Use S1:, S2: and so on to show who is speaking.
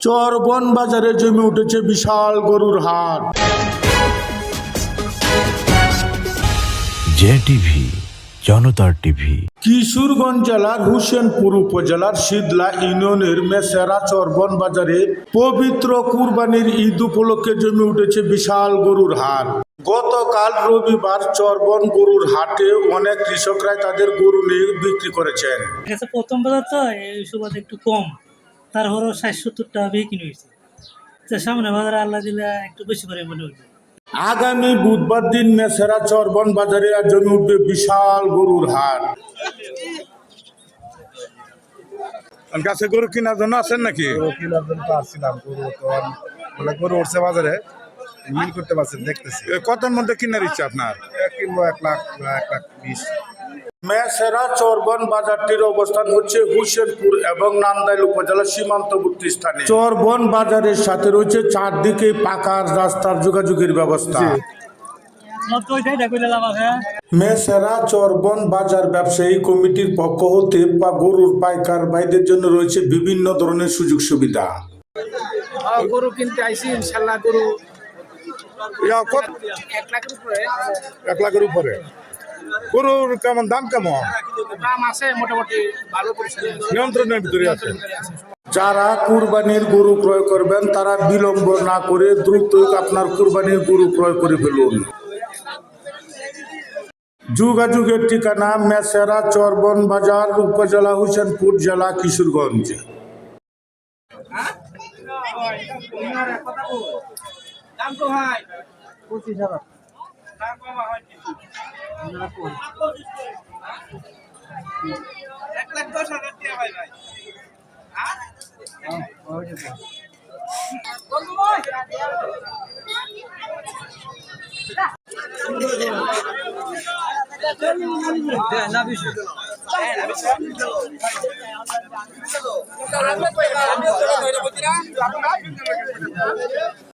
S1: চরবন বাজারে জমে উঠেছে বিশাল গরুর হাট।
S2: জে টিভি জনতার টিভি।
S1: কিশোরগঞ্জ জেলার হুসেনপুর উপজেলার শীতলা ইউনিয়নের মেসেরা চরবন বাজারে পবিত্র কুরবানির ঈদ উপলক্ষে জমে উঠেছে বিশাল গরুর হাট। গতকাল রবিবার চরবন গরুর হাটে অনেক কৃষকরাই তাদের গরু নিয়ে বিক্রি করেছেন।
S3: প্রথম বাজার তো এই সুবাদ একটু কম। তারপরও ষাট সত্তর টাকা বিক্রি হয়েছে। তো সামনে বাজারে আল্লাহ দিলে একটু বেশি করে মনে হয়েছে
S1: আগামী বুধবার দিন মেসেরা চরবন বাজারে আর জমে উঠবে বিশাল গরুর হাট।
S4: গাছে গরু কেনার জন্য আসেন নাকি?
S5: গরু কেনার জন্য তো আসছিলাম গরু তো মানে গরু উঠছে বাজারে। মিল করতে পারছেন দেখতেছি।
S4: কতর মধ্যে কেনার ইচ্ছা আপনার?
S5: কিনবো এক লাখ এক লাখ বিশ।
S1: মেসেরা চরবন বাজারটির অবস্থান হচ্ছে হুসেনপুর এবং নান্দাইল উপজেলার সীমান্তবর্তী স্থানে। চরবন বাজারের সাথে রয়েছে চারদিকে পাকার রাস্তার যোগাযোগের ব্যবস্থা। মেসেরা চরবন বাজার ব্যবসায়ী কমিটির পক্ষ হতে বা গরুর পাইকার বাইদের জন্য রয়েছে বিভিন্ন ধরনের সুযোগ সুবিধা।
S6: গরু কিনতে আইসি ইনশাল্লাহ গরু এক লাখের উপরে।
S4: এক লাখের উপরে। গরুর কেমন দাম কেমন?
S6: দাম আছে মোটামুটি ভালো
S4: নিয়ন্ত্রণের ভিতরে আছে।
S1: যারা কুরবানির গরু ক্রয় করবেন তারা বিলম্ব না করে দ্রুত আপনার কুরবানির গরু ক্রয় করে ফেলুন। যোগাযোগের ঠিকানা মেসেরা চরবন বাজার উপজেলা হুসেনপুর জেলা কিশোরগঞ্জ।
S6: দাম তো ভাই।
S3: পঁচিশ হাজার
S6: এক লাখ দশ হাজার টাকা ভাই। ভাই